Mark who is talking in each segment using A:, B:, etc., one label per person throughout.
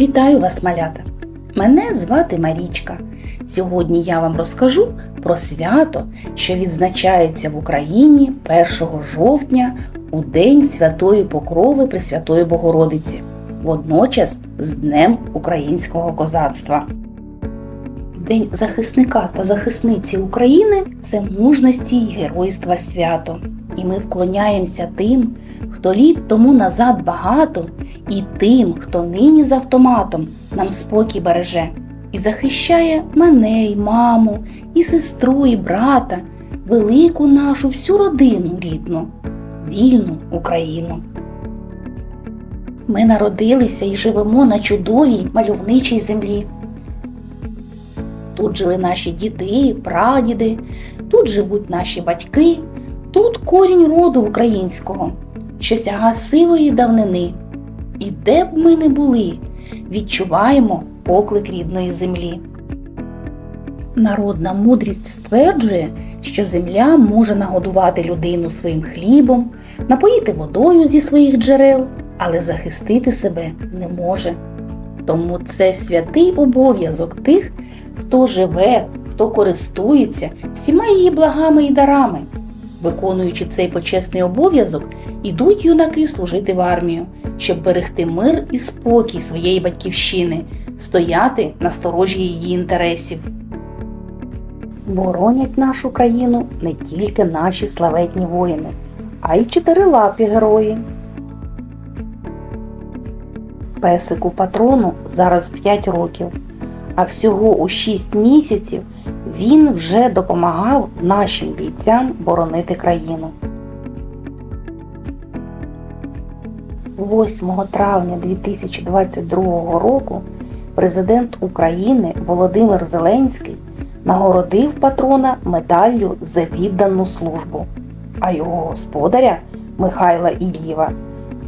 A: Вітаю вас, малята! Мене звати Марічка. Сьогодні я вам розкажу про свято, що відзначається в Україні 1 жовтня у День Святої Покрови Пресвятої Богородиці, водночас з Днем українського козацтва. День захисника та захисниці України це мужності й геройства свято. І ми вклоняємося тим, хто літ тому назад багато, і тим, хто нині з автоматом нам спокій береже і захищає мене, і маму, і сестру, і брата, велику нашу всю родину рідну, вільну Україну. Ми народилися і живемо на чудовій мальовничій землі. Тут жили наші діди, прадіди, тут живуть наші батьки, тут корінь роду українського, що сяга сивої давнини. І де б ми не були, відчуваємо поклик рідної землі. Народна мудрість стверджує, що земля може нагодувати людину своїм хлібом, напоїти водою зі своїх джерел, але захистити себе не може. Тому це святий обов'язок тих, хто живе, хто користується всіма її благами і дарами. Виконуючи цей почесний обов'язок, ідуть юнаки служити в армію, щоб берегти мир і спокій своєї батьківщини, стояти на сторожі її інтересів. Боронять нашу країну не тільки наші славетні воїни, а й чотирилапі герої. Песику патрону зараз 5 років, а всього у 6 місяців він вже допомагав нашим бійцям боронити країну. 8 травня 2022 року президент України Володимир Зеленський нагородив патрона медаллю за віддану службу, а його господаря Михайла Іллєва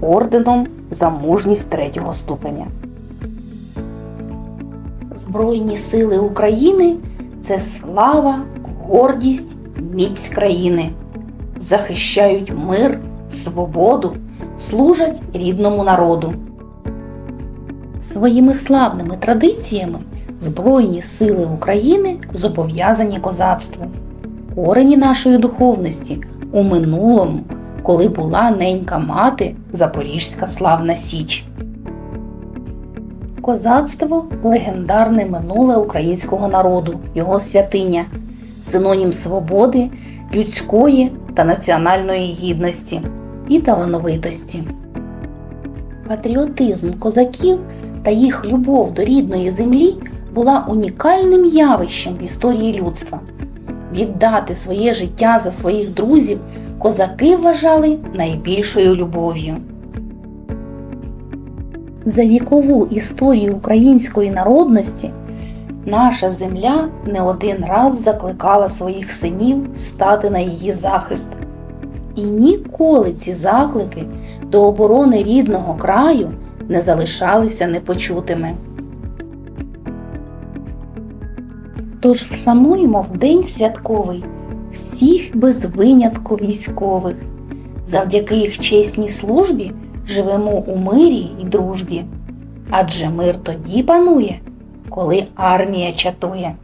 A: орденом за мужність третього ступеня. Збройні сили України це слава, гордість, міць країни. Захищають мир, свободу, служать рідному народу. Своїми славними традиціями Збройні сили України зобов'язані козацтву. Корені нашої духовності у минулому, коли була ненька мати Запорізька славна Січ. Козацтво легендарне минуле українського народу, його святиня, синонім свободи, людської та національної гідності і талановитості. Патріотизм козаків та їх любов до рідної землі була унікальним явищем в історії людства. Віддати своє життя за своїх друзів козаки вважали найбільшою любов'ю. За вікову історію української народності наша земля не один раз закликала своїх синів стати на її захист. І ніколи ці заклики до оборони рідного краю не залишалися непочутими. Тож вшануємо в день святковий всіх без винятку військових. Завдяки їх чесній службі живемо у мирі і дружбі. Адже мир тоді панує, коли армія чатує.